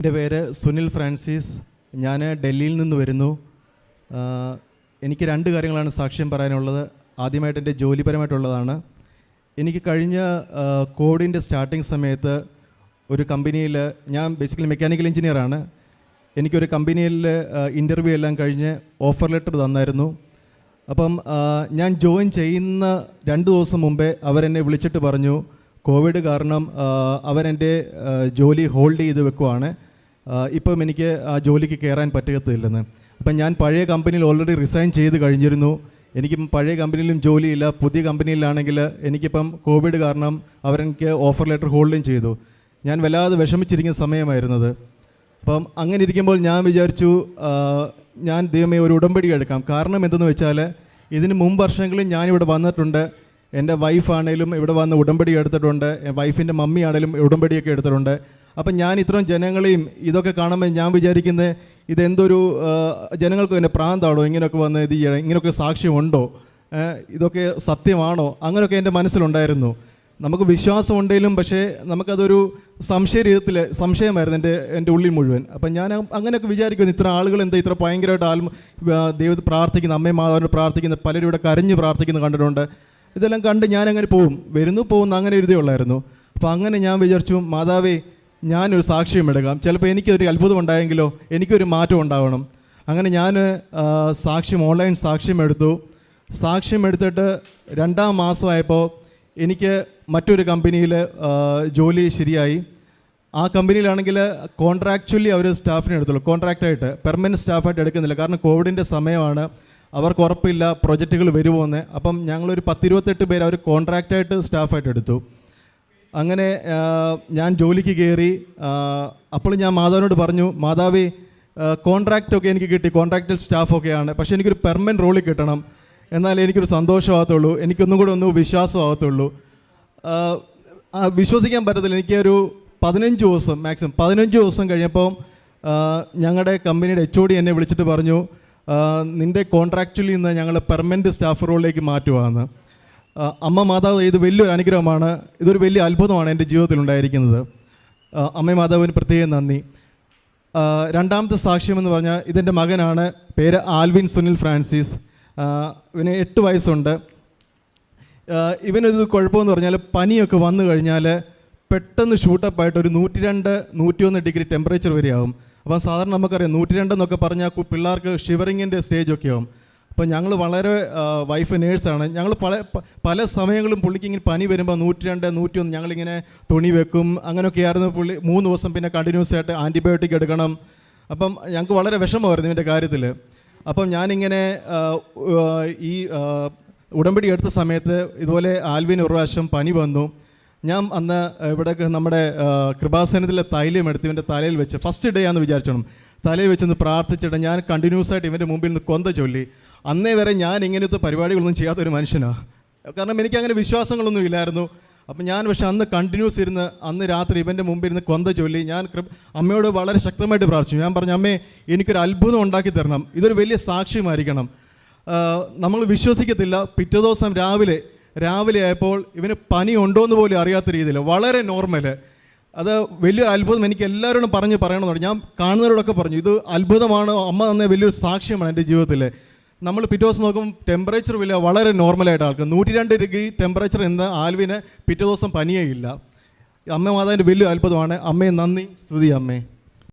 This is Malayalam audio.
എന്റെ പേര് സുനിൽ ഫ്രാൻസിസ്. ഞാൻ ഡൽഹിയിൽ നിന്ന് വരുന്നു. എനിക്ക് രണ്ട് കാര്യങ്ങളാണ് സാക്ഷ്യം പറയാനുള്ളത്. ആദ്യമായിട്ട് എന്റെ ജോലിപരമായിട്ടുള്ളതാണ്. എനിക്ക് കഴിഞ്ഞ കോഡിന്റെ സ്റ്റാർട്ടിങ് സമയത്ത് ഒരു കമ്പനിയിൽ ഞാൻ ബേസിക്കലി മെക്കാനിക്കൽ എഞ്ചിനീയറാണ് എനിക്കൊരു കമ്പനിയിൽ ഇന്റർവ്യൂ എല്ലാം കഴിഞ്ഞ് ഓഫർ ലെറ്റർ തന്നായിരുന്നു. അപ്പം ഞാൻ ജോയിൻ ചെയ്യുന്ന രണ്ട് ദിവസം മുമ്പേ അവരെന്നെ വിളിച്ചിട്ട് പറഞ്ഞു കോവിഡ് കാരണം അവരെന്റെ ജോലി ഹോൾഡ് ചെയ്ത് വെക്കുവാണ്. ഇപ്പം എനിക്ക് ആ ജോലിക്ക് കയറാൻ പറ്റത്തില്ലെന്ന്. അപ്പം ഞാൻ പഴയ കമ്പനിയിൽ ഓൾറെഡി റിസൈൻ ചെയ്ത് കഴിഞ്ഞിരുന്നു. എനിക്ക് പഴയ കമ്പനിയിലും ജോലിയില്ല. പുതിയ കമ്പനിയിലാണെങ്കിൽ എനിക്കിപ്പം കോവിഡ് കാരണം അവരെനിക്ക് ഓഫർ ലെറ്റർ ഹോൾഡും ചെയ്തു. ഞാൻ വല്ലാതെ വിഷമിച്ചിരിക്കുന്ന സമയമായിരുന്നത്. അപ്പം അങ്ങനെ ഇരിക്കുമ്പോൾ ഞാൻ വിചാരിച്ചു ഞാൻ ദൈവമേ ഒരു ഉടമ്പടി എടുക്കാം. കാരണം എന്തെന്ന് വെച്ചാൽ ഇതിന് മുമ്പ് വർഷങ്ങളിൽ ഞാനിവിടെ വന്നിട്ടുണ്ട്. എന്റെ വൈഫാണേലും ഇവിടെ വന്ന് ഉടമ്പടി എടുത്തിട്ടുണ്ട്. വൈഫിന്റെ മമ്മി ആണേലും ഉടമ്പടിയൊക്കെ എടുത്തിട്ടുണ്ട്. അപ്പം ഞാൻ ഇത്രയും ജനങ്ങളെയും ഇതൊക്കെ കാണുമ്പോൾ ഞാൻ വിചാരിക്കുന്നത് ഇതെന്തൊരു ജനങ്ങൾക്ക് തന്നെ പ്രാന്താണോ ഇങ്ങനെയൊക്കെ വന്ന് ഇത് ചെയ്യണം? ഇങ്ങനെയൊക്കെ സാക്ഷ്യമുണ്ടോ? ഇതൊക്കെ സത്യമാണോ? അങ്ങനെയൊക്കെ എന്റെ മനസ്സിലുണ്ടായിരുന്നു. നമുക്ക് വിശ്വാസം ഉണ്ടെങ്കിലും പക്ഷേ നമുക്കതൊരു സംശയരീതത്തിൽ സംശയമായിരുന്നു എന്റെ എന്റെ ഉള്ളിൽ മുഴുവൻ. അപ്പം ഞാൻ അങ്ങനെയൊക്കെ വിചാരിക്കുന്നു ഇത്ര ആളുകൾ എന്താ ഇത്ര ഭയങ്കരമായിട്ട് ആത്മ ദൈവത്തെ പ്രാർത്ഥിക്കുന്ന അമ്മയും മാതാവിനെ പ്രാർത്ഥിക്കുന്നു പലരും ഇവിടെ കരഞ്ഞ് പ്രാർത്ഥിക്കുന്നു കണ്ടിട്ടുണ്ട്. ഇതെല്ലാം കണ്ട് ഞാൻ അങ്ങനെ പോവും. വരുന്നു പോകുന്നു അങ്ങനെ ഉള്ളായിരുന്നു. അപ്പോൾ അങ്ങനെ ഞാൻ വിചാരിച്ചു മാതാവേ ഞാനൊരു സാക്ഷ്യം എടുക്കാം. ചിലപ്പോൾ എനിക്കൊരു അത്ഭുതം ഉണ്ടായെങ്കിലോ എനിക്കൊരു മാറ്റം ഉണ്ടാവണം. അങ്ങനെ ഞാൻ സാക്ഷ്യം ഓൺലൈൻ സാക്ഷ്യം എടുത്തു. സാക്ഷ്യം എടുത്തിട്ട് രണ്ടാം മാസമായപ്പോൾ എനിക്ക് മറ്റൊരു കമ്പനിയിൽ ജോലി ശരിയായി. ആ കമ്പനിയിലാണെങ്കിൽ കോൺട്രാക്ച്വലി അവർ സ്റ്റാഫിനെ എടുത്തുള്ളൂ. കോൺട്രാക്റ്റായിട്ട് പെർമനന്റ് സ്റ്റാഫായിട്ട് എടുക്കുന്നില്ല. കാരണം കോവിഡിന്റെ സമയമാണ്. അവർക്ക് ഉറപ്പില്ല പ്രൊജക്റ്റുകൾ വരുമോ എന്ന് അപ്പം ഞങ്ങളൊരു പത്തിരുപത്തെട്ട് പേര് അവർ കോൺട്രാക്റ്റായിട്ട് സ്റ്റാഫായിട്ട് എടുത്തു. അങ്ങനെ ഞാൻ ജോലിക്ക് കയറി അപ്പോൾ ഞാൻ മാതാവിനോട് പറഞ്ഞു മാതാവേ കോൺട്രാക്റ്റൊക്കെ എനിക്ക് കിട്ടി കോൺട്രാക്റ്റൽ സ്റ്റാഫൊക്കെയാണ് പക്ഷേ എനിക്കൊരു പെർമനന്റ് റോളിൽ കിട്ടണം. എന്നാൽ എനിക്കൊരു സന്തോഷമാകത്തുള്ളൂ എനിക്കൊന്നും കൂടെ ഒന്ന് വിശ്വാസമാകത്തുള്ളൂ. വിശ്വസിക്കാൻ പറ്റത്തില്ല എനിക്കൊരു പതിനഞ്ച് ദിവസം മാക്സിമം പതിനഞ്ച് ദിവസം കഴിഞ്ഞപ്പോൾ ഞങ്ങളുടെ കമ്പനിയുടെ എച്ച് ഒ ഡി എന്നെ വിളിച്ചിട്ട് പറഞ്ഞു നിന്റെ കോൺട്രാക്ച്വലി നിന്ന് ഞങ്ങൾ പെർമനന്റ് സ്റ്റാഫ് റോളിലേക്ക് മാറ്റുവാന്ന്. ആ, അമ്മ മാതാവ് ഇത് വലിയൊരു അനുഗ്രഹമാണ്. ഇതൊരു വലിയ അത്ഭുതമാണ് എന്റെ ജീവിതത്തിൽ ഉണ്ടായിരിക്കുന്നത്. അമ്മ മാതാവിന് പ്രത്യേകം നന്ദി. രണ്ടാമത്തെ സാക്ഷ്യം എന്ന് പറഞ്ഞാൽ ഇതെന്റെ മകനാണ്. പേര് ആൽവിൻ സുനിൽ ഫ്രാൻസിസ്. ഇവന് എട്ട് വയസ്സുണ്ട്. ഇവനൊരു കുഴപ്പമെന്ന് പറഞ്ഞാൽ പനിയൊക്കെ വന്നു കഴിഞ്ഞാൽ പെട്ടെന്ന് ഷൂട്ടപ്പായിട്ട് ഒരു നൂറ്റി രണ്ട് നൂറ്റിയൊന്ന് ഡിഗ്രി ടെമ്പറേച്ചർ വരെയാവും. അപ്പം സാധാരണ നമുക്കറിയാം നൂറ്റി രണ്ടെന്നൊക്കെ പറഞ്ഞാൽ പിള്ളേർക്ക് ഷിവറിങ്ങിന്റെ സ്റ്റേജൊക്കെ ആവും. അപ്പോൾ ഞങ്ങൾ വളരെ വൈഫ് നേഴ്സാണ് ഞങ്ങൾ പല പല സമയങ്ങളും പുള്ളിക്ക് ഇങ്ങനെ പനി വരുമ്പോൾ നൂറ്റി രണ്ട് നൂറ്റി ഒന്ന് ഞങ്ങളിങ്ങനെ തുണി വെക്കും. അങ്ങനെയൊക്കെ ആയിരുന്നു പുള്ളി മൂന്ന് ദിവസം പിന്നെ കണ്ടിന്യൂസ് ആയിട്ട് ആന്റിബയോട്ടിക് എടുക്കണം. അപ്പം ഞങ്ങൾക്ക് വളരെ വിഷമമായിരുന്നു ഇതിന്റെ കാര്യത്തിൽ അപ്പം ഞാനിങ്ങനെ ഈ ഉടമ്പടി എടുത്ത സമയത്ത് ഇതുപോലെ ആൽവിൻ ഒരു പ്രാവശ്യം പനി വന്നു. ഞാൻ അന്ന് ഇവിടെ നമ്മുടെ കൃപാസനത്തിലെ തൈലം എടുത്ത് ഇവന്റെ തലയിൽ വെച്ച് ഫസ്റ്റ് ഡേ ആണെന്ന് വിചാരിച്ചോണം. തലയിൽ വെച്ചൊന്ന് പ്രാർത്ഥിച്ചിട്ട് ഞാൻ കണ്ടിന്യൂസ് ആയിട്ട് ഇവന്റെ മുമ്പിൽ നിന്ന് കൊന്ത ചൊല്ലി. അന്നേ വരെ ഞാൻ ഇങ്ങനത്തെ പരിപാടികളൊന്നും ചെയ്യാത്ത ഒരു മനുഷ്യനാണ് കാരണം എനിക്ക് അങ്ങനെ വിശ്വാസങ്ങളൊന്നും ഇല്ലായിരുന്നു. അപ്പം ഞാൻ പക്ഷെ അന്ന് കണ്ടിന്യൂസ് ഇരുന്ന് അന്ന് രാത്രി ഇവന്റെ മുമ്പിൽ ഇരുന്ന് കൊന്ത ചൊല്ലി ഞാൻ അമ്മയോട് വളരെ ശക്തമായിട്ട് പ്രാർത്ഥിച്ചു. ഞാൻ പറഞ്ഞു അമ്മേ എനിക്കൊരു അത്ഭുതം ഉണ്ടാക്കി തരണം. ഇതൊരു വലിയ സാക്ഷ്യമായിരിക്കണം. നമ്മൾ വിശ്വസിക്കത്തില്ല. പിറ്റേ ദിവസം രാവിലെ രാവിലെ ആയപ്പോൾ ഇവന് പനി ഉണ്ടോ എന്ന് പോലും അറിയാത്ത രീതിയിൽ വളരെ നോർമൽ അത് വലിയൊരു അത്ഭുതം എനിക്ക് എല്ലാവരോടും പറഞ്ഞ് പറയണമെന്ന് പറഞ്ഞു ഞാൻ കാണുന്നവരോടൊക്കെ പറഞ്ഞു ഇത് അത്ഭുതമാണ്. അമ്മ തന്നെ വലിയൊരു സാക്ഷ്യമാണ് എന്റെ ജീവിതത്തിൽ നമ്മൾ പിറ്റേ ദിവസം നോക്കും ടെമ്പറേച്ചർ വില വളരെ നോർമലായിട്ട് ആൾക്ക്. നൂറ്റി രണ്ട് ഡിഗ്രി ടെമ്പറേച്ചർ എന്ന ആൽവിന് പിറ്റേ ദിവസം പനിയേ ഇല്ല. അമ്മ മാതാവിന്റെ വലിയ അത്ഭുതമാണ്. അമ്മയെ നന്ദി. സ്തുതി അമ്മേ.